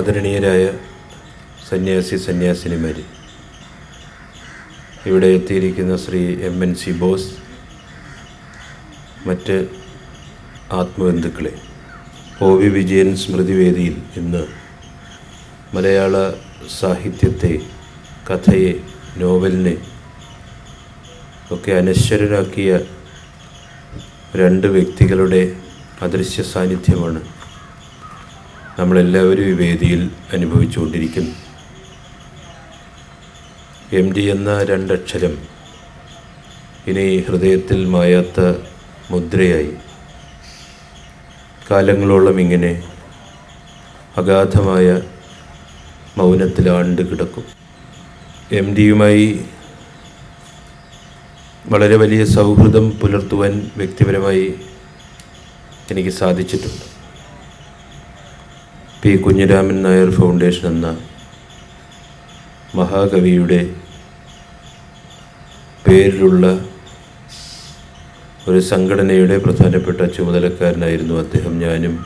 ആദരണീയരായ സന്യാസി സന്യാസിനിമാർ ഇവിടെ എത്തിയിരിക്കുന്ന Shri M N C Bose മറ്റ് ആത്മബന്ധുക്കളെ. ഒ വി വിജയൻ സ്മൃതിവേദിയിൽ ഇന്ന് മലയാള സാഹിത്യത്തെ കഥയെ നോവലിനെ ഒക്കെ അനശ്വരരാക്കിയ രണ്ട് വ്യക്തികളുടെ അദൃശ്യ സാന്നിധ്യമാണ് നമ്മളെല്ലാവരും ഈ വേദിയിൽ അനുഭവിച്ചുകൊണ്ടിരിക്കുന്നു എം ഡി എന്ന രണ്ടക്ഷരം ഇനി ഹൃദയത്തിൽ മായാത്ത മുദ്രയായി. കാലങ്ങളോളം ഇങ്ങനെ അഗാധമായ മൗനത്തിലാണ്ട് കിടക്കും. എം ഡിയുമായി വളരെ വലിയ സൗഹൃദം പുലർത്തുവാൻ വ്യക്തിപരമായി എനിക്ക് സാധിച്ചിട്ടുണ്ട്. പി. കുഞ്ഞിരാമൻ നായർ ഫൗണ്ടേഷൻ എന്ന മഹാകവിയുടെ പേരിലുള്ള ഒരു സംഘടനയുടെ പ്രധാനപ്പെട്ട ചുമതലക്കാരനായിരുന്നു അദ്ദേഹം. ഞാനും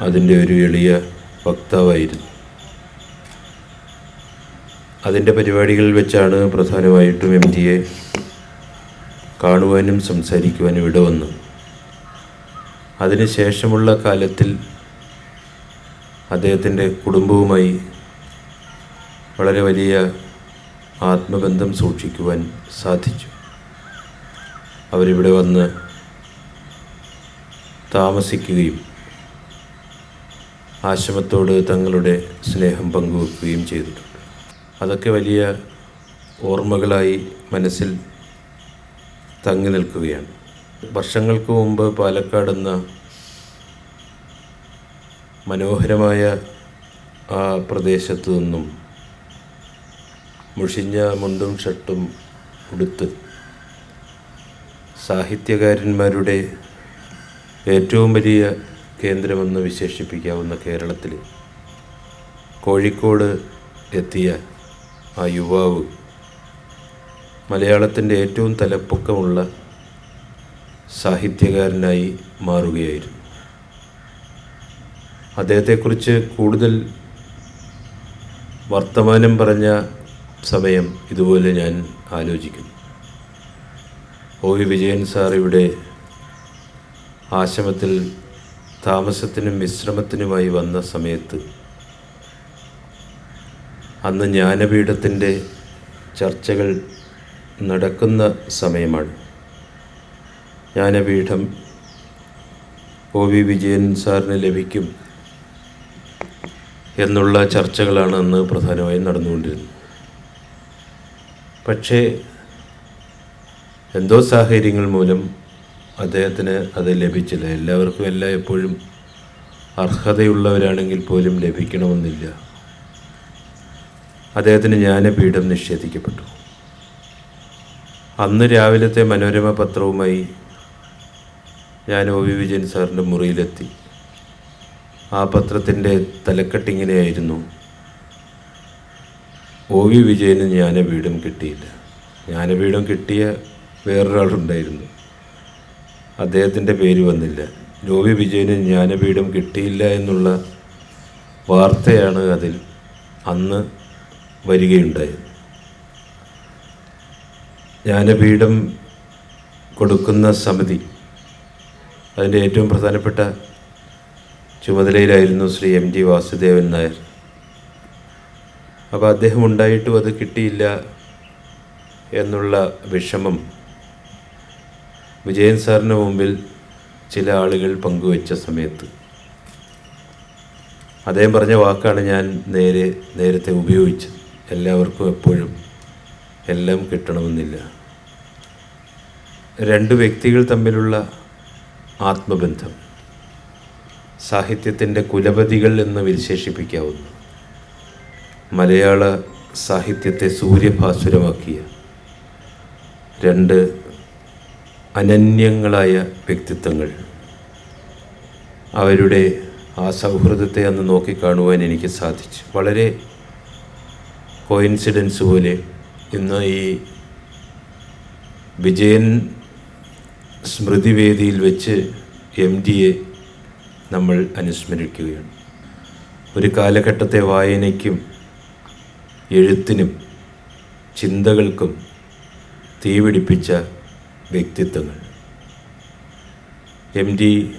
അതിന്റെ ഒരു എളിയ വക്താവായിരുന്നു. അതിന്റെ പരിപാടികളിൽ വെച്ചാണ് പ്രധാനമായിട്ടും എം. ജിയെ കാണുവാനും സംസാരിക്കുവാനും ഇടവന്നു അതിനുശേഷമുള്ള കാലത്തിൽ അദ്ദേഹത്തിന്റെ കുടുംബവുമായി വളരെ വലിയ ആത്മബന്ധം സൂക്ഷിക്കുവാൻ സാധിച്ചു. അവരിവിടെ വന്ന് താമസിക്കുകയും ആശ്രമത്തോട് തങ്ങളുടെ സ്നേഹം പങ്കുവെക്കുകയും ചെയ്തിട്ടുണ്ട്. അതൊക്കെ വലിയ ഓർമ്മകളായി മനസ്സിൽ തങ്ങി നിൽക്കുകയാണ്. വർഷങ്ങൾക്ക് മുമ്പ് പാലക്കാട് എന്ന മനോഹരമായ ആ പ്രദേശത്തു നിന്നും മുഷിഞ്ഞ മുണ്ടും ഷട്ടും ഉടുത്ത് സാഹിത്യകാരന്മാരുടെ ഏറ്റവും വലിയ കേന്ദ്രമെന്ന് വിശേഷിപ്പിക്കാവുന്ന കേരളത്തിൽ കോഴിക്കോട് എത്തിയ ആ യുവാവ് മലയാളത്തിന്റെ ഏറ്റവും തലപ്പൊക്കമുള്ള സാഹിത്യകാരനായി മാറുകയായിരുന്നു. അദ്ദേഹത്തെക്കുറിച്ച് കൂടുതൽ വർത്തമാനം പറഞ്ഞ സമയം ഇതുപോലെ ഞാൻ ആലോചിക്കുന്നു. ഒ വി വിജയൻ സാർ ഇവിടെ ആശ്രമത്തിൽ താമസത്തിനും വിശ്രമത്തിനുമായി വന്ന സമയത്ത് അന്ന് ജ്ഞാനപീഠത്തിന്റെ ചർച്ചകൾ നടക്കുന്ന സമയമാണ്. ജ്ഞാനപീഠം ഒ വി വിജയൻ സാറിന് ലഭിക്കും എന്നുള്ള ചർച്ചകളാണ് അന്ന് പ്രധാനമായും നടന്നുകൊണ്ടിരുന്നത്. പക്ഷേ എന്തോ സാഹചര്യങ്ങൾ മൂലം അദ്ദേഹത്തിന് അത് ലഭിച്ചില്ല. എല്ലാവർക്കും എല്ലാം എപ്പോഴും അർഹതയുള്ളവരാണെങ്കിൽ പോലും ലഭിക്കണമെന്നില്ല. അദ്ദേഹത്തിന് ജ്ഞാനപീഠം നിഷേധിക്കപ്പെട്ടു. അന്ന് രാവിലത്തെ മനോരമ പത്രവുമായി ഞാൻ ഒ വി വിജയൻ സാറിന്റെ മുറിയിലെത്തി. ആ പത്രത്തിന്റെ തലക്കെട്ടിങ്ങനെയായിരുന്നു ഒ വി വിജയന് ജ്ഞാനപീഠം കിട്ടിയില്ല. ജ്ഞാനപീഠം കിട്ടിയ വേറൊരാളുണ്ടായിരുന്നു. അദ്ദേഹത്തിന്റെ പേര് വന്നില്ല. ഒ വി വിജയന് ജ്ഞാനപീഠം കിട്ടിയില്ല എന്നുള്ള വാർത്തയാണ് അതിൽ അന്ന് വരികയുണ്ടായത്. ജ്ഞാനപീഠം കൊടുക്കുന്ന സമിതി അതിന്റെ ഏറ്റവും പ്രധാനപ്പെട്ട ചുമതലയിലായിരുന്നു ശ്രീ എം ജി വാസുദേവൻ നായർ. അപ്പോൾ അദ്ദേഹം ഉണ്ടായിട്ടും അത് കിട്ടിയില്ല എന്നുള്ള വിഷമം വിജയൻ സാറിന് മുമ്പിൽ ചില ആളുകൾ പങ്കുവച്ച സമയത്ത്. അദ്ദേഹം പറഞ്ഞ വാക്കാണ് ഞാൻ നേരെ നേരത്തെ ഉപയോഗിച്ചത്. എല്ലാവർക്കും എപ്പോഴും എല്ലാം കിട്ടണമെന്നില്ല. രണ്ട് വ്യക്തികൾ തമ്മിലുള്ള ആത്മബന്ധം. സാഹിത്യത്തിന്റെ കുലപതികൾ എന്ന് വിശേഷിപ്പിക്കാവുന്ന. മലയാള സാഹിത്യത്തെ സൂര്യഭാസുരമാക്കിയ രണ്ട് അനന്യങ്ങളായ വ്യക്തിത്വങ്ങൾ. അവരുടെ ആ സൗഹൃദത്തെ അന്ന് നോക്കിക്കാണുവാൻ എനിക്ക് സാധിച്ചു. വളരെ കോയിൻസിഡൻസ് പോലെ ഇന്ന് ഈ വിജയൻ സ്മൃതിവേദിയിൽ വെച്ച് എം ഡിയെ നമ്മൾ അനുസ്മരിക്കുകയാണ്. ഒരു കാലഘട്ടത്തെ വായനയ്ക്കും എഴുത്തിനും ചിന്തകൾക്കും തീപിടിപ്പിച്ച വ്യക്തിത്വങ്ങൾ. എം ഡി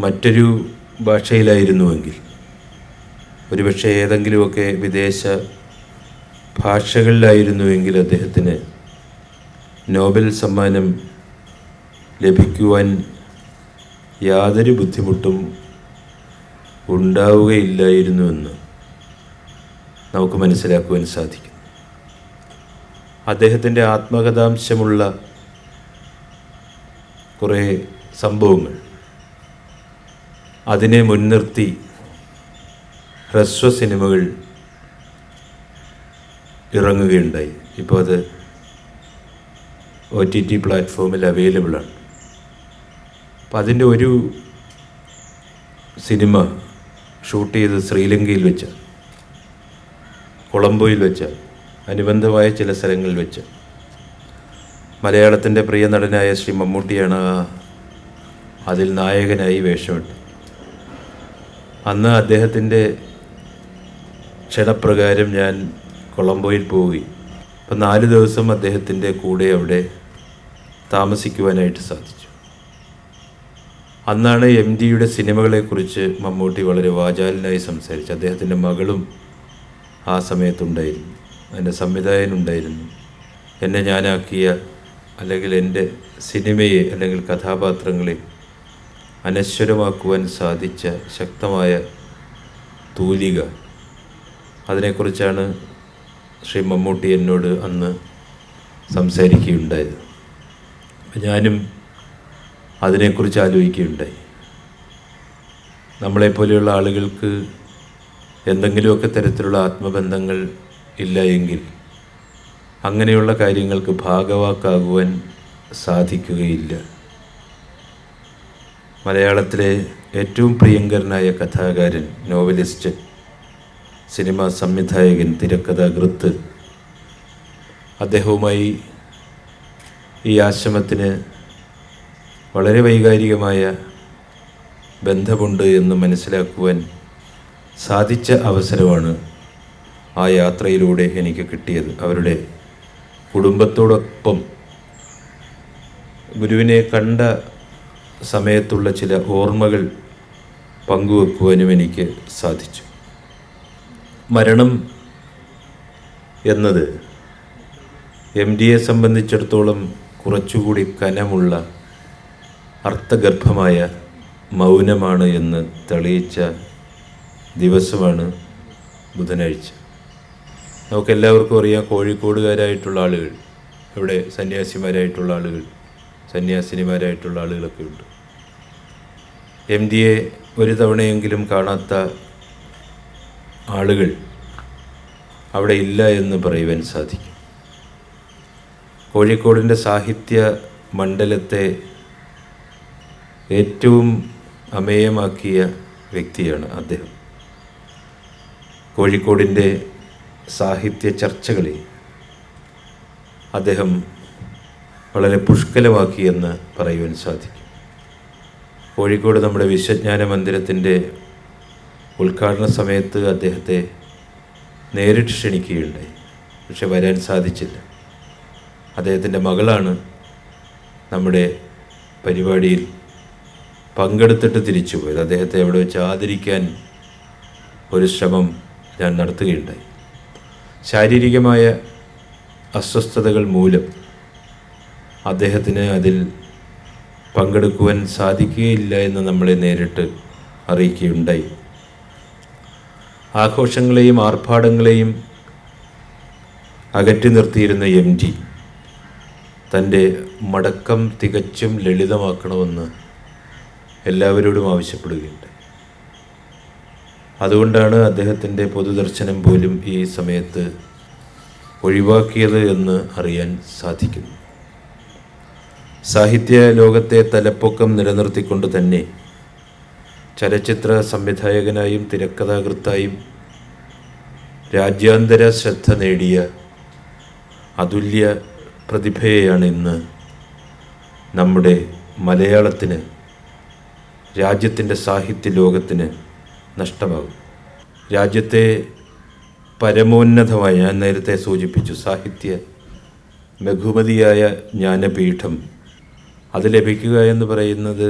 മറ്റൊരു ഭാഷയിലായിരുന്നുവെങ്കിൽ ഒരുപക്ഷെ ഏതെങ്കിലുമൊക്കെ വിദേശ ഭാഷകളിലായിരുന്നുവെങ്കിൽ അദ്ദേഹത്തിന് നോബൽ സമ്മാനം ലഭിക്കുവാൻ യാതൊരു ബുദ്ധിമുട്ടും ഉണ്ടാവുകയില്ലായിരുന്നുവെന്ന് നമുക്ക് മനസ്സിലാക്കുവാൻ സാധിക്കും അദ്ദേഹത്തിന്റെ ആത്മകഥാംശമുള്ള കുറേ സംഭവങ്ങൾ അതിനെ മുൻനിർത്തി ഹ്രസ്വ സിനിമകൾ ഇറങ്ങുകയുണ്ടായി. ഇപ്പോൾ അത് ഒ ടി ടി പ്ലാറ്റ്ഫോമിൽ അവൈലബിളാണ് അപ്പം അതിന്റെ ഒരു സിനിമ ഷൂട്ട് ചെയ്ത് ശ്രീലങ്കയിൽ വെച്ച് കൊളംബോയിൽ വെച്ച് അനുബന്ധമായ ചില സ്ഥലങ്ങളിൽ വെച്ച്. മലയാളത്തിന്റെ പ്രിയ നടനായ ശ്രീ മമ്മൂട്ടിയാണ് അതിൽ നായകനായി വേഷമിട്ട് അന്ന് അദ്ദേഹത്തിന്റെ ക്ഷണപ്രകാരം ഞാൻ കൊളംബോയിൽ പോവുകയും അപ്പം നാല് ദിവസം അദ്ദേഹത്തിന്റെ കൂടെ അവിടെ താമസിക്കുവാനായിട്ട് സാധിച്ചു. അന്നാണ് എം ഡിയുടെ സിനിമകളെക്കുറിച്ച് മമ്മൂട്ടി വളരെ വാചാലനായി സംസാരിച്ചു. അദ്ദേഹത്തിന്റെ മകളും ആ സമയത്തുണ്ടായിരുന്നു. എന്റെ സംവിധായകനുണ്ടായിരുന്നു. എന്നെ ഞാനാക്കിയ അല്ലെങ്കിൽ എന്റെ സിനിമയെ അല്ലെങ്കിൽ കഥാപാത്രങ്ങളെ അനശ്വരമാക്കുവാൻ സാധിച്ച ശക്തമായ തൂലിക. അതിനെക്കുറിച്ചാണ് ശ്രീ മമ്മൂട്ടി എന്നോട് അന്ന് സംസാരിക്കുകയുണ്ടായത് ഞാനും അതിനെക്കുറിച്ച് ആലോചിക്കുകയുണ്ടായി. നമ്മളെപ്പോലെയുള്ള ആളുകൾക്ക് എന്തെങ്കിലുമൊക്കെ തരത്തിലുള്ള ആത്മബന്ധങ്ങൾ ഇല്ല എങ്കിൽ അങ്ങനെയുള്ള കാര്യങ്ങൾക്ക് ഭാഗവാക്കാകുവാൻ സാധിക്കുകയില്ല. മലയാളത്തിലെ ഏറ്റവും പ്രിയങ്കരനായ കഥാകാരൻ നോവലിസ്റ്റ് സിനിമാ സംവിധായകൻ തിരക്കഥാകൃത്ത്. അദ്ദേഹവുമായി ഈ ആശ്രമത്തിന് വളരെ വൈകാരികമായ ബന്ധമുണ്ട് എന്ന് മനസ്സിലാക്കുവാൻ സാധിച്ച അവസരമാണ് ആ യാത്രയിലൂടെ എനിക്ക് കിട്ടിയത്. അവരുടെ കുടുംബത്തോടൊപ്പം ഗുരുവിനെ കണ്ട സമയത്തുള്ള ചില ഓർമ്മകൾ പങ്കുവെക്കുവാനും എനിക്ക് സാധിച്ചു. മരണം എന്നത് എം ഡിയെ സംബന്ധിച്ചിടത്തോളം കുറച്ചുകൂടി കനമുള്ള അർത്ഥഗർഭമായ മൗനമാണ് എന്ന് തെളിയിച്ച ദിവസമാണ് ബുധനാഴ്ച. നമുക്കെല്ലാവർക്കും അറിയാം കോഴിക്കോടുകാരായിട്ടുള്ള ആളുകൾ ഇവിടെ സന്യാസിമാരായിട്ടുള്ള ആളുകൾ സന്യാസിനിമാരായിട്ടുള്ള ആളുകളൊക്കെ ഉണ്ട്. എം ഡിയെ ഒരു തവണയെങ്കിലും കാണാത്ത ആളുകൾ അവിടെ ഇല്ല എന്ന് പറയുവാൻ സാധിക്കും. കോഴിക്കോടിന്റെ സാഹിത്യ മണ്ഡലത്തെ ഏറ്റവും അമേയമാക്കിയ വ്യക്തിയാണ് അദ്ദേഹം. കോഴിക്കോടിന്റെ സാഹിത്യ ചർച്ചകളെ അദ്ദേഹം വളരെ പുഷ്കലമാക്കിയെന്ന് പറയുവാൻ സാധിക്കും. കോഴിക്കോട് നമ്മുടെ വിശ്വജ്ഞാന മന്ദിരത്തിന്റെ ഉദ്ഘാടന സമയത്ത് അദ്ദേഹത്തെ നേരിട്ട് ക്ഷണിക്കുകയുണ്ടായി. പക്ഷെ വരാൻ സാധിച്ചില്ല. അദ്ദേഹത്തിന്റെ മകളാണ് നമ്മുടെ പരിപാടിയിൽ പങ്കെടുത്തിട്ട് തിരിച്ചു പോയത് അദ്ദേഹത്തെ അവിടെ വെച്ച് ആദരിക്കാൻ ഒരു ശ്രമം ഞാൻ നടത്തുകയുണ്ടായി. ശാരീരികമായ അസ്വസ്ഥതകൾ മൂലം അദ്ദേഹത്തിന് അതിൽ പങ്കെടുക്കുവാൻ സാധിക്കുകയില്ല എന്ന് നമ്മളെ നേരിട്ട് അറിയിക്കുകയുണ്ടായി. ആഘോഷങ്ങളെയും ആർഭാടങ്ങളെയും അകറ്റി നിർത്തിയിരുന്ന എം ജി തന്റെ മടക്കം തികച്ചും ലളിതമാക്കണമെന്ന് എല്ലാവരോടും ആവശ്യപ്പെടുകയുണ്ട് അതുകൊണ്ടാണ് അദ്ദേഹത്തിന്റെ പൊതുദർശനം പോലും ഈ സമയത്ത് ഒഴിവാക്കിയത് എന്ന് അറിയാൻ സാധിക്കുന്നു സാഹിത്യ ലോകത്തെ തലപ്പൊക്കം നിലനിർത്തിക്കൊണ്ട് തന്നെ ചലച്ചിത്ര സംവിധായകനായും തിരക്കഥാകൃത്തായും രാജ്യാന്തര ശ്രദ്ധ നേടിയ അതുല്യ പ്രതിഭയെയാണ് ഇന്ന് നമ്മുടെ മലയാളത്തിന് രാജ്യത്തിന്റെ സാഹിത്യ ലോകത്തിന് നഷ്ടമാകും രാജ്യത്തെ പരമോന്നതമായ ഞാൻ നേരത്തെ സൂചിപ്പിച്ചു സാഹിത്യ ബഹുമതിയായ ജ്ഞാനപീഠം അത് ലഭിക്കുക എന്ന് പറയുന്നത്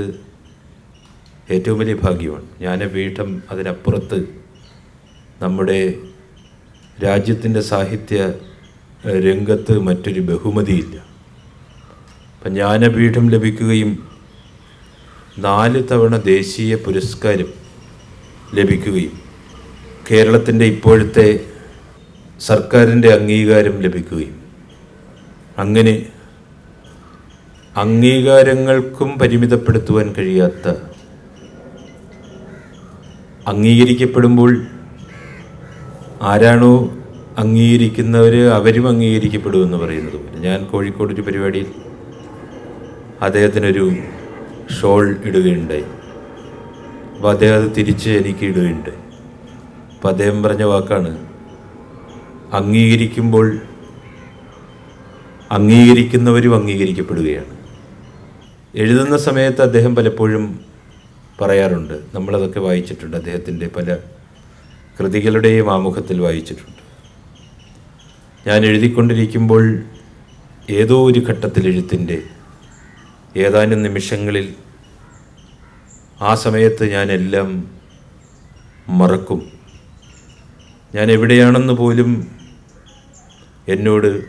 ഏറ്റവും വലിയ ഭാഗ്യമാണ്. ജ്ഞാനപീഠം അതിനപ്പുറത്ത് നമ്മുടെ രാജ്യത്തിന്റെ സാഹിത്യ രംഗത്ത് മറ്റൊരു ബഹുമതിയില്ല. അപ്പം ജ്ഞാനപീഠം ലഭിക്കുകയും നാല് തവണ ദേശീയ പുരസ്കാരം ലഭിക്കുകയും കേരളത്തിന്റെ ഇപ്പോഴത്തെ സർക്കാരിന്റെ അംഗീകാരം ലഭിക്കുകയും. അങ്ങനെ അംഗീകാരങ്ങൾക്കും പരിമിതപ്പെടുത്തുവാൻ കഴിയാത്ത അംഗീകരിക്കപ്പെടുമ്പോൾ ആരാണോ അംഗീകരിക്കുന്നവർ അവരും അംഗീകരിക്കപ്പെടുമെന്ന് പറയുന്നത് ഞാൻ കോഴിക്കോട് ഒരു പരിപാടിയിൽ അദ്ദേഹത്തിനൊരു ഷോൾ ഇടുകയുണ്ടായി. അപ്പോൾ അദ്ദേഹം അത് തിരിച്ച് എനിക്ക് ഇടുകയുണ്ടായി. അപ്പോൾ അദ്ദേഹം പറഞ്ഞ വാക്കാണ് അംഗീകരിക്കുമ്പോൾ അംഗീകരിക്കുന്നവരും അംഗീകരിക്കപ്പെടുകയാണ്. എഴുതുന്ന സമയത്ത് അദ്ദേഹം പലപ്പോഴും പറയാറുണ്ട്. നമ്മളതൊക്കെ വായിച്ചിട്ടുണ്ട്. അദ്ദേഹത്തിന്റെ പല കൃതികളുടെയും ആമുഖത്തിൽ വായിച്ചിട്ടുണ്ട്. ഞാൻ എഴുതിക്കൊണ്ടിരിക്കുമ്പോൾ ഏതോ ഒരു ഘട്ടത്തിൽ എഴുത്തിന്റെ ഏതാനും നിമിഷങ്ങളിൽ ആ സമയത്ത് ഞാൻ എല്ലാം മറക്കും. ഞാൻ എവിടെയാണെന്ന് പോലും എന്നോട്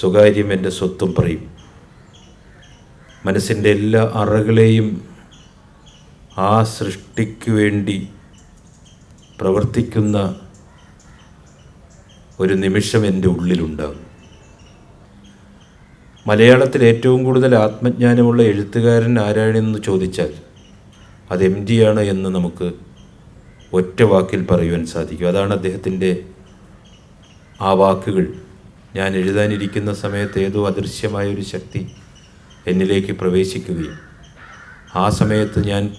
സ്വകാര്യം എന്റെ സ്വത്തും പറയും. മനസ്സിന്റെ എല്ലാ അറകളെയും ആ സൃഷ്ടിക്ക് വേണ്ടി പ്രവർത്തിക്കുന്ന ഒരു നിമിഷം എന്റെ ഉള്ളിലുണ്ടാകും. മലയാളത്തിൽ ഏറ്റവും കൂടുതൽ ആത്മജ്ഞാനമുള്ള എഴുത്തുകാരൻ ആരാണെന്ന് ചോദിച്ചാൽ അത് എം ആണ് എന്ന് നമുക്ക് ഒറ്റ വാക്കിൽ പറയുവാൻ സാധിക്കും. അതാണ് അദ്ദേഹത്തിന്റെ ആ വാക്കുകൾ. ഞാൻ എഴുതാനിരിക്കുന്ന സമയത്ത് ഏതോ അദൃശ്യമായ ഒരു ശക്തി എന്നിലേക്ക് പ്രവേശിക്കുകയും ആ സമയത്ത് ഞാൻ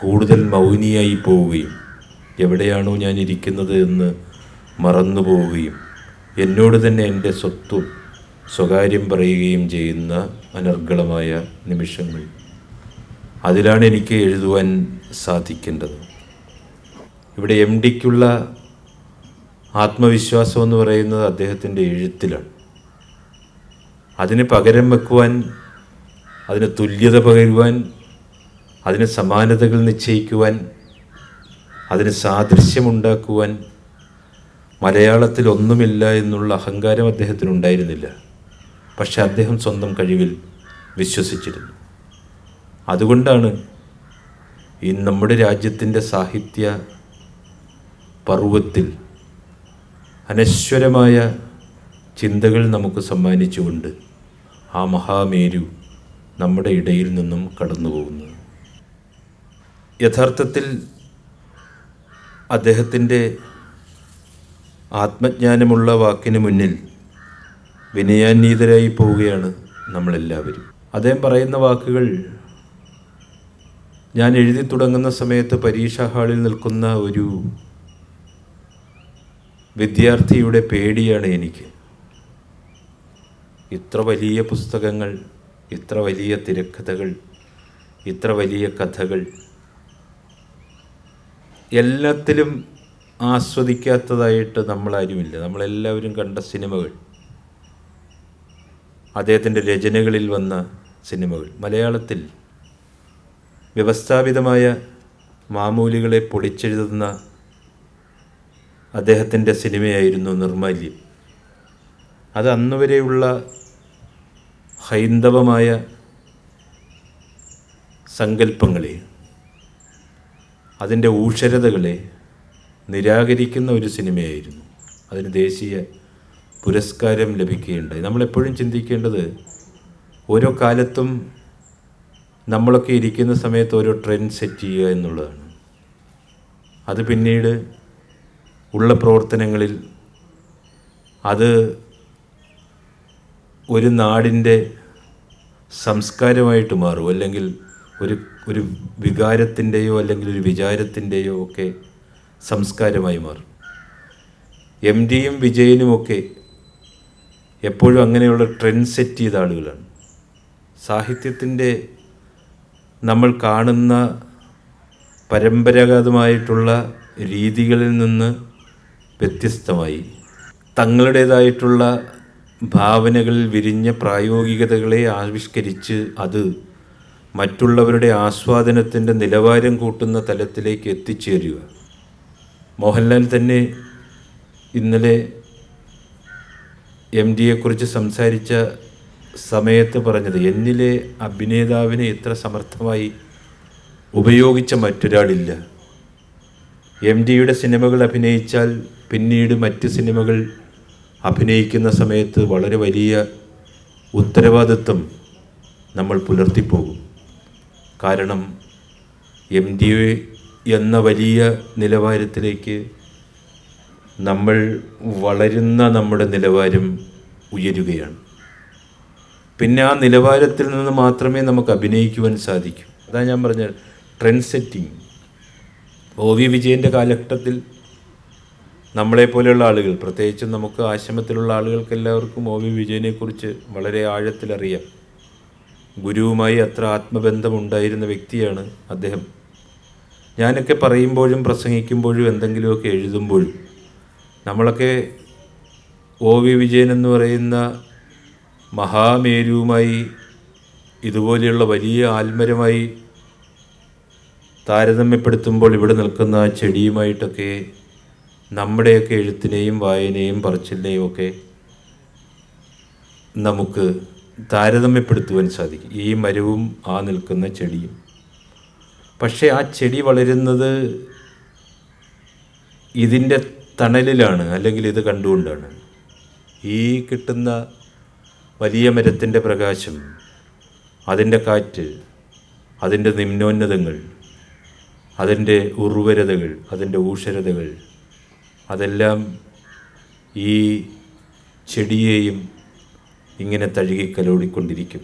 കൂടുതൽ മൗനിയായി പോവുകയും എവിടെയാണോ ഞാൻ ഇരിക്കുന്നത് എന്ന് മറന്നു പോവുകയും എന്നോട് തന്നെ എന്റെ സ്വത്തും സ്വകാര്യം പറയുകയും ചെയ്യുന്ന അനർഗളമായ നിമിഷങ്ങൾ. അതിലാണ് എനിക്ക് എഴുതുവാൻ സാധിക്കേണ്ടത്. ഇവിടെ എം ഡിക്കുള്ള ആത്മവിശ്വാസം എന്ന് പറയുന്നത് അദ്ദേഹത്തിന്റെ എഴുത്തിലാണ്. അതിന് പകരം വെക്കുവാൻ അതിന് തുല്യത പകരുവാൻ അതിന് സമാനതകൾ നിശ്ചയിക്കുവാൻ അതിന് സാദൃശ്യമുണ്ടാക്കുവാൻ മലയാളത്തിൽ ഒന്നുമില്ല എന്നുള്ള അഹങ്കാരം അദ്ദേഹത്തിനുണ്ടായിരുന്നില്ല. പക്ഷെ അദ്ദേഹം സ്വന്തം കഴിവിൽ വിശ്വസിച്ചിരുന്നു. അതുകൊണ്ടാണ് ഈ നമ്മുടെ രാജ്യത്തിന്റെ സാഹിത്യ പർവത്തിൽ അനശ്വരമായ ചിന്തകൾ നമുക്ക് സമ്മാനിച്ചുകൊണ്ട് ആ മഹാമേരു നമ്മുടെ ഇടയിൽ നിന്നും കടന്നു പോകുന്നത് യഥാർത്ഥത്തിൽ അദ്ദേഹത്തിന്റെ ആത്മജ്ഞാനമുള്ള വാക്കിന് മുന്നിൽ വിനയാന്യതരായി പോവുകയാണ് നമ്മളെല്ലാവരും. അദ്ദേഹം പറയുന്ന വാക്കുകൾ ഞാൻ എഴുതി തുടങ്ങുന്ന സമയത്ത് പരീക്ഷാ ഹാളിൽ നിൽക്കുന്ന ഒരു വിദ്യാർത്ഥിയുടെ പേടിയാണ് എനിക്ക്. ഇത്ര വലിയ പുസ്തകങ്ങൾ ഇത്ര വലിയ തിരക്കഥകൾ ഇത്ര വലിയ കഥകൾ എല്ലാത്തിലും ആസ്വദിക്കാത്തതായിട്ട് നമ്മളാരുമില്ല. നമ്മളെല്ലാവരും കണ്ട സിനിമകൾ. അദ്ദേഹത്തിന്റെ രചനകളിൽ വന്ന സിനിമകൾ. മലയാളത്തിൽ വ്യവസ്ഥാപിതമായ മാമൂലികളെ പൊടിച്ചെഴുതുന്ന അദ്ദേഹത്തിന്റെ സിനിമയായിരുന്നു നിർമാല്യം. അത് അന്നുവരെയുള്ള ഹൈന്ദവമായ സങ്കല്പങ്ങളെ അതിന്റെ ഊഷരതകളെ നിരാകരിക്കുന്ന ഒരു സിനിമയായിരുന്നു. അതിന് ദേശീയ പുരസ്കാരം ലഭിക്കുകയുണ്ടായി. നമ്മളെപ്പോഴും ചിന്തിക്കേണ്ടത് ഓരോ കാലത്തും നമ്മളൊക്കെ ഇരിക്കുന്ന സമയത്ത് ഓരോ ട്രെൻഡ് സെറ്റ് ചെയ്യുക എന്നുള്ളതാണ്. അത് പിന്നീട് ഉള്ള പ്രവർത്തനങ്ങളിൽ അത് ഒരു നാടിന്റെ സംസ്കാരമായിട്ട് മാറും. അല്ലെങ്കിൽ ഒരു ഒരു വികാരത്തിന്റെയോ അല്ലെങ്കിൽ ഒരു വിചാരത്തിന്റെയോ ഒക്കെ സംസ്കാരമായി മാറും. എം ഡിയും വിജയനുമൊക്കെ എപ്പോഴും അങ്ങനെയുള്ള ട്രെൻഡ് സെറ്റ് ചെയ്ത ആളുകളാണ്. സാഹിത്യത്തിന്റെ നമ്മൾ കാണുന്ന പരമ്പരാഗതമായിട്ടുള്ള രീതികളിൽ നിന്ന് വ്യത്യസ്തമായി തങ്ങളുടേതായിട്ടുള്ള ഭാവനകളിൽ വിരിഞ്ഞ പ്രായോഗികതകളെ ആവിഷ്കരിച്ച് അത് മറ്റുള്ളവരുടെ ആസ്വാദനത്തിന്റെ നിലവാരം കൂട്ടുന്ന തലത്തിലേക്ക് എത്തിച്ചേരുക. മോഹൻലാൽ തന്നെ ഇന്നലെ എം ഡിയെക്കുറിച്ച് സംസാരിച്ച സമയത്ത് പറഞ്ഞത് എന്നിലെ അഭിനേതാവിനെ ഇത്ര സമർത്ഥമായി ഉപയോഗിച്ച മറ്റൊരാളില്ല. എം ഡിയുടെ സിനിമകൾ അഭിനയിച്ചാൽ പിന്നീട് മറ്റ് സിനിമകൾ അഭിനയിക്കുന്ന സമയത്ത് വളരെ വലിയ ഉത്തരവാദിത്വം നമ്മൾ പുലർത്തിപ്പോകും. കാരണം എം ഡി എ എന്ന വലിയ നിലവാരത്തിലേക്ക് നമ്മൾ വളരുന്ന നമ്മുടെ നിലവാരം ഉയരുകയാണ്. പിന്നെ ആ നിലവാരത്തിൽ നിന്ന് മാത്രമേ നമുക്ക് അഭിനയിക്കുവാൻ സാധിക്കൂ. അതാ ഞാൻ പറഞ്ഞ ട്രെൻഡ് സെറ്റിംഗ് ഒ വി വിജയന്റെ കാലഘട്ടത്തിൽ നമ്മളെപ്പോലെയുള്ള ആളുകൾ പ്രത്യേകിച്ചും നമുക്ക് ആശ്രമത്തിലുള്ള ആളുകൾക്ക് എല്ലാവർക്കും ഒ വി വിജയനെക്കുറിച്ച് വളരെ ആഴത്തിലറിയാം. ഗുരുവുമായി അത്ര ആത്മബന്ധമുണ്ടായിരുന്ന വ്യക്തിയാണ് അദ്ദേഹം. ഞാനൊക്കെ പറയുമ്പോഴും പ്രസംഗിക്കുമ്പോഴും എന്തെങ്കിലുമൊക്കെ എഴുതുമ്പോഴും നമ്മളൊക്കെ ഒ വി വിജയൻ എന്ന് പറയുന്ന മഹാമേരുവുമായി ഇതുപോലെയുള്ള വലിയ ആൽമരമായി താരതമ്യപ്പെടുത്തുമ്പോൾ ഇവിടെ നിൽക്കുന്ന ചെടിയുമായിട്ടൊക്കെ നമ്മുടെയൊക്കെ എഴുത്തിനെയും വായനയും പറച്ചിലിനെയും ഒക്കെ നമുക്ക് താരതമ്യപ്പെടുത്തുവാൻ സാധിക്കും. ഈ മരവും ആ നിൽക്കുന്ന ചെടിയും. പക്ഷേ ആ ചെടി വളരുന്നത് ഇതിന്റെ തണലിലാണ് അല്ലെങ്കിൽ ഇത് കണ്ടുകൊണ്ടാണ്. ഈ കിട്ടുന്ന വലിയ മരത്തിന്റെ പ്രകാശം അതിന്റെ കാറ്റ് അതിന്റെ നിമ്നോന്നതങ്ങൾ അതിന്റെ ഉർവരതകൾ അതിന്റെ ഊഷരതകൾ അതെല്ലാം ഈ ചെടിയെയും ഇങ്ങനെ തഴുകി കലോടിക്കൊണ്ടിരിക്കും.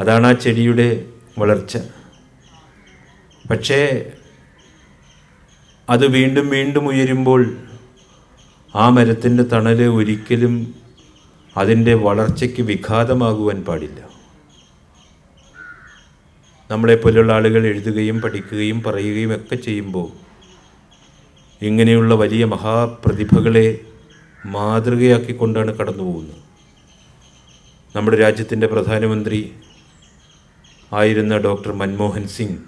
അതാണ് ആ ചെടിയുടെ വളർച്ച. പക്ഷേ അത് വീണ്ടും വീണ്ടും ഉയരുമ്പോൾ ആ മരത്തിന്റെ തണൽ ഒരിക്കലും അതിന്റെ വളർച്ചയ്ക്ക് വിഘാതമാകുവാൻ പാടില്ല. നമ്മളെപ്പോലുള്ള ആളുകൾ എഴുതുകയും പഠിക്കുകയും പറയുകയും ഒക്കെ ചെയ്യുമ്പോൾ ഇങ്ങനെയുള്ള വലിയ മഹാപ്രതിഭകളെ മാതൃകയാക്കിക്കൊണ്ടാണ് കടന്നു പോകുന്നത് നമ്മുടെ രാജ്യത്തിന്റെ പ്രധാനമന്ത്രി ആയിരുന്ന ഡോക്ടർ മൻമോഹൻ സിംഗ്.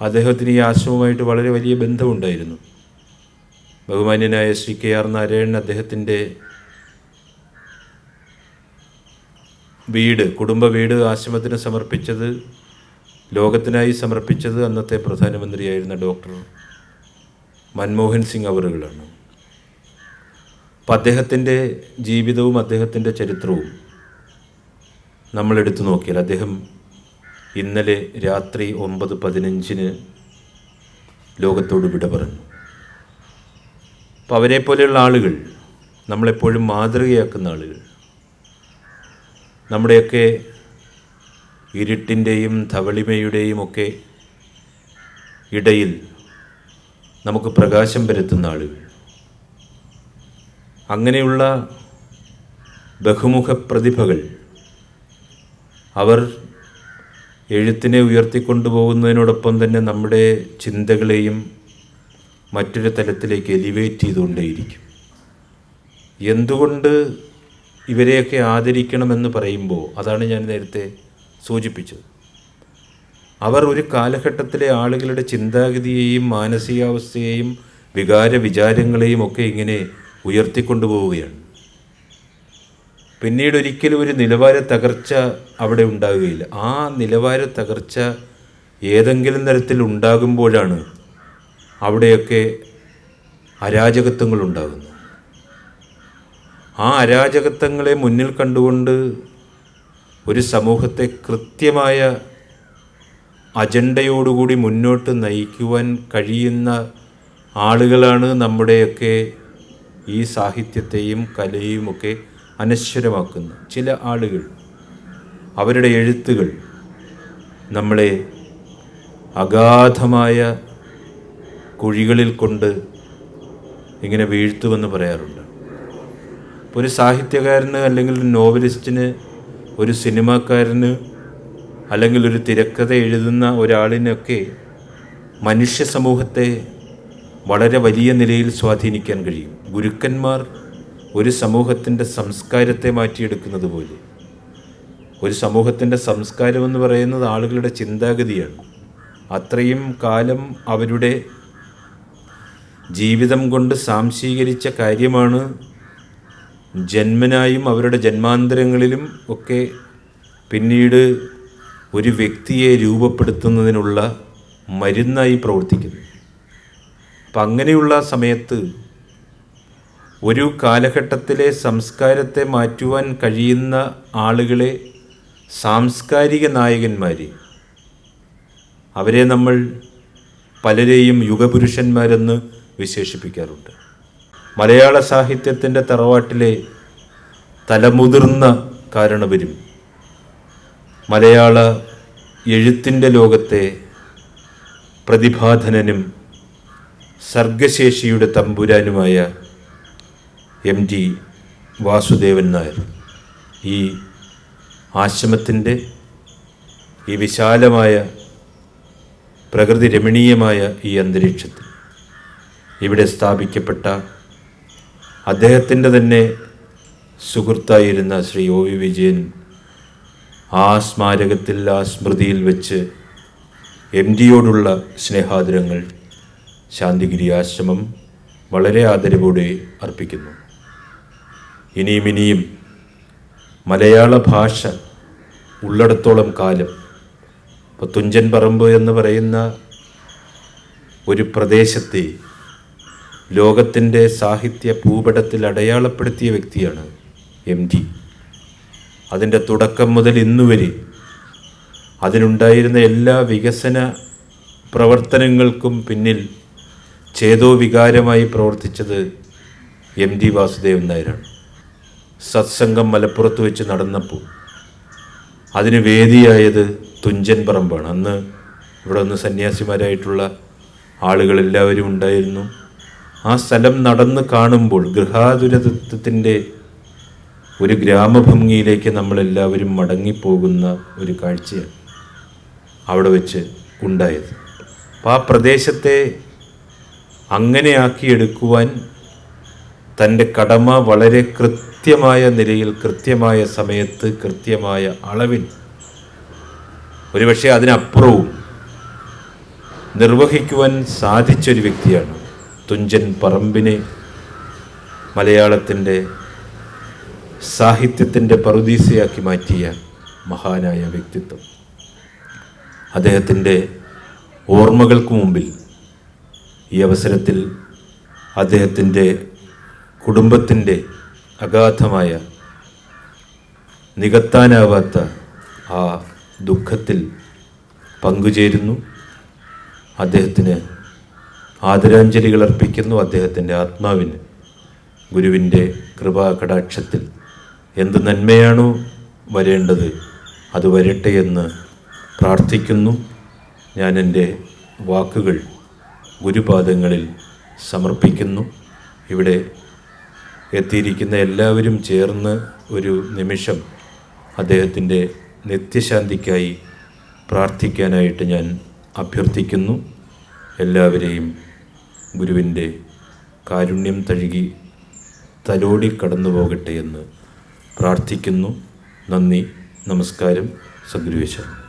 അദ്ദേഹത്തിന് ഈ ആശ്രമവുമായിട്ട് വളരെ വലിയ ബന്ധമുണ്ടായിരുന്നു. ബഹുമാന്യനായ ശ്രീ കെ ആർ നാരായണൻ അദ്ദേഹത്തിന്റെ വീട് കുടുംബ വീട് ആശ്രമത്തിന് സമർപ്പിച്ചത് ലോകത്തിനായി സമർപ്പിച്ചത് അന്നത്തെ പ്രധാനമന്ത്രിയായിരുന്ന ഡോക്ടർ മൻമോഹൻ സിംഗ് അവറുകളാണ്. അപ്പം അദ്ദേഹത്തിന്റെ ജീവിതവും അദ്ദേഹത്തിന്റെ ചരിത്രവും നമ്മൾ നമ്മളെടുത്തു നോക്കിയാൽ അദ്ദേഹം ഇന്നലെ രാത്രി ഒമ്പത് പതിനഞ്ചിന് ലോകത്തോട് വിട പറഞ്ഞു. അപ്പം അവരെ പോലെയുള്ള ആളുകൾ നമ്മളെപ്പോഴും മാതൃകയാക്കുന്ന ആളുകൾ നമ്മുടെയൊക്കെ ഇരുട്ടിന്റെയും ധവളിമയുടെയും ഒക്കെ ഇടയിൽ നമുക്ക് പ്രകാശം പരത്തുന്ന ആളുകൾ അങ്ങനെയുള്ള ബഹുമുഖ പ്രതിഭകൾ അവർ എഴുത്തിനെ ഉയർത്തിക്കൊണ്ടുപോകുന്നതിനോടൊപ്പം തന്നെ നമ്മുടെ ചിന്തകളെയും മറ്റൊരു തലത്തിലേക്ക് എലിവേറ്റ് ചെയ്തുകൊണ്ടേയിരിക്കും. എന്തുകൊണ്ട് ഇവരെയൊക്കെ ആദരിക്കണമെന്ന് പറയുമ്പോൾ അതാണ് ഞാൻ നേരത്തെ സൂചിപ്പിച്ചത്. അവർ ഒരു കാലഘട്ടത്തിലെ ആളുകളുടെ ചിന്താഗതിയെയും മാനസികാവസ്ഥയെയും വികാര വിചാരങ്ങളെയും ഒക്കെ ഇങ്ങനെ ഉയർത്തിക്കൊണ്ടുപോവുകയാണ്. പിന്നീട് ഒരിക്കലും ഒരു നിലവാര തകർച്ച അവിടെ ഉണ്ടാകുകയില്ല ആ നിലവാര തകർച്ച ഏതെങ്കിലും തരത്തിൽ ഉണ്ടാകുമ്പോഴാണ് അവിടെയൊക്കെ അരാജകത്വങ്ങൾ ഉണ്ടാകുന്നത് ആ അരാജകത്വങ്ങളെ മുന്നിൽ കണ്ടുകൊണ്ട് ഒരു സമൂഹത്തെ കൃത്യമായ അജണ്ടയോടുകൂടി മുന്നോട്ട് നയിക്കുവാൻ കഴിയുന്ന ആളുകളാണ് നമ്മുടെയൊക്കെ ഈ സാഹിത്യത്തെയും കലയുമൊക്കെ അനശ്വരമാക്കുന്ന. ചില ആളുകൾ അവരുടെ എഴുത്തുകൾ നമ്മളെ അഗാധമായ കുഴികളിൽ കൊണ്ട് ഇങ്ങനെ വീഴ്ത്തുമെന്ന് പറയാറുണ്ട്. ഒരു സാഹിത്യകാരന് അല്ലെങ്കിൽ ഒരു നോവലിസ്റ്റിന് ഒരു സിനിമാക്കാരന് അല്ലെങ്കിൽ ഒരു തിരക്കഥ എഴുതുന്ന ഒരാളിനൊക്കെ മനുഷ്യ സമൂഹത്തെ വളരെ വലിയ നിലയിൽ സ്വാധീനിക്കാൻ കഴിയും. ഗുരുക്കന്മാർ ഒരു സമൂഹത്തിന്റെ സംസ്കാരത്തെ മാറ്റിയെടുക്കുന്നത് പോലെ. ഒരു സമൂഹത്തിന്റെ സംസ്കാരം എന്ന് പറയുന്നത് ആളുകളുടെ ചിന്താഗതിയാണ്. അത്രയും കാലം അവരുടെ ജീവിതം കൊണ്ട് സാംശീകരിച്ച കാര്യമാണ് ജന്മനായും അവരുടെ ജന്മാന്തരങ്ങളിലും ഒക്കെ പിന്നീട് ഒരു വ്യക്തിയെ രൂപപ്പെടുത്തുന്നതിനുള്ള മരുന്നായി പ്രവർത്തിക്കുന്നു അപ്പം അങ്ങനെയുള്ള സമയത്ത് ഒരു കാലഘട്ടത്തിലെ സംസ്കാരത്തെ മാറ്റുവാൻ കഴിയുന്ന ആളുകളെ സാംസ്കാരിക നായകന്മാർ അവരെ നമ്മൾ പലരെയും യുഗപുരുഷന്മാരെന്ന് വിശേഷിപ്പിക്കാറുണ്ട്. മലയാള സാഹിത്യത്തിന്റെ തറവാട്ടിലെ തലമുതിർന്ന കാരണവരും മലയാള എഴുത്തിന്റെ ലോകത്തെ പ്രതിഭാധനനും സർഗശേഷിയുടെ തമ്പുരാനുമായ എം ജി വാസുദേവൻ നായർ. ഈ ആശ്രമത്തിന്റെ ഈ വിശാലമായ പ്രകൃതി രമണീയമായ ഈ അന്തരീക്ഷത്തിൽ ഇവിടെ സ്ഥാപിക്കപ്പെട്ട അദ്ദേഹത്തിന്റെ തന്നെ സുഹൃത്തായിരുന്ന ശ്രീ ഒ വി വിജയൻ ആ സ്മാരകത്തിൽ ആ സ്മൃതിയിൽ വെച്ച് എം ഡിയോടുള്ള സ്നേഹാദരങ്ങൾ ശാന്തിഗിരി ആശ്രമം വളരെ ആദരവോടെ അർപ്പിക്കുന്നു. ഇനിയും ഇനിയും മലയാള ഭാഷ ഉള്ളിടത്തോളം കാലം ഇപ്പോൾ തുഞ്ചൻ പറമ്പ് എന്ന് പറയുന്ന ഒരു പ്രദേശത്തെ ലോകത്തിന്റെ സാഹിത്യ ഭൂപടത്തിൽ അടയാളപ്പെടുത്തിയ വ്യക്തിയാണ് എം ടി. അതിന്റെ തുടക്കം മുതൽ ഇന്നുവരെ അതിനുണ്ടായിരുന്ന എല്ലാ വികസന പ്രവർത്തനങ്ങൾക്കും പിന്നിൽ ചേതോവികാരമായി പ്രവർത്തിച്ചത് എം ഡി വാസുദേവൻ നായരാണ്. സത്സംഗം മലപ്പുറത്ത് വെച്ച് നടന്നപ്പോൾ അതിന് വേദിയായത് തുഞ്ചൻ പറമ്പാണ്. അന്ന് ഇവിടെ ഒന്ന് സന്യാസിമാരായിട്ടുള്ള ആളുകളെല്ലാവരും ഉണ്ടായിരുന്നു. ആ സ്ഥലം നടന്ന് കാണുമ്പോൾ ഗൃഹാതുരത്വത്തിന്റെ ഒരു ഗ്രാമഭംഗിയിലേക്ക് നമ്മളെല്ലാവരും മടങ്ങിപ്പോകുന്ന ഒരു കാഴ്ചയാണ് അവിടെ വെച്ച് ഉണ്ടായത്. അപ്പോൾ ആ പ്രദേശത്തെ അങ്ങനെയാക്കിയെടുക്കുവാൻ തന്റെ കടമ വളരെ കൃത്യമായ നിലയിൽ കൃത്യമായ സമയത്ത് കൃത്യമായ അളവിൽ. ഒരുപക്ഷെ അതിനപ്പുറവും നിർവഹിക്കുവാൻ സാധിച്ചൊരു വ്യക്തിയാണ് തുഞ്ചൻ പറമ്പിനെ മലയാളത്തിന്റെ സാഹിത്യത്തിന്റെ പറുദീസയാക്കി മാറ്റിയ മഹാനായ വ്യക്തിത്വം. അദ്ദേഹത്തിന്റെ ഓർമ്മകൾക്ക് മുമ്പിൽ ഈ അവസരത്തിൽ അദ്ദേഹത്തിന്റെ കുടുംബത്തിന്റെ അഗാധമായ നികത്താനാവാത്ത ആ ദുഃഖത്തിൽ പങ്കുചേരുന്നു. അദ്ദേഹത്തിന് ആദരാഞ്ജലികൾ അർപ്പിക്കുന്നു. അദ്ദേഹത്തിന്റെ ആത്മാവിന് ഗുരുവിന്റെ കൃപാകടാക്ഷത്തിൽ എന്ത് നന്മയാണോ വരേണ്ടത് അത് വരട്ടെ എന്ന് പ്രാർത്ഥിക്കുന്നു. ഞാൻ എന്റെ വാക്കുകൾ ഗുരുപാദങ്ങളിൽ സമർപ്പിക്കുന്നു. ഇവിടെ എത്തിയിരിക്കുന്ന എല്ലാവരും ചേർന്ന് ഒരു നിമിഷം അദ്ദേഹത്തിന്റെ നിത്യശാന്തിക്കായി പ്രാർത്ഥിക്കാനായിട്ട് ഞാൻ അഭ്യർത്ഥിക്കുന്നു. എല്ലാവരെയും ഗുരുവിന്റെ കാരുണ്യം തഴുകി തലോടി കടന്നു പോകട്ടെ എന്ന് പ്രാർത്ഥിക്കുന്നു. നന്ദി നമസ്കാരം സദ്ഗുരുവേശ്വരൻ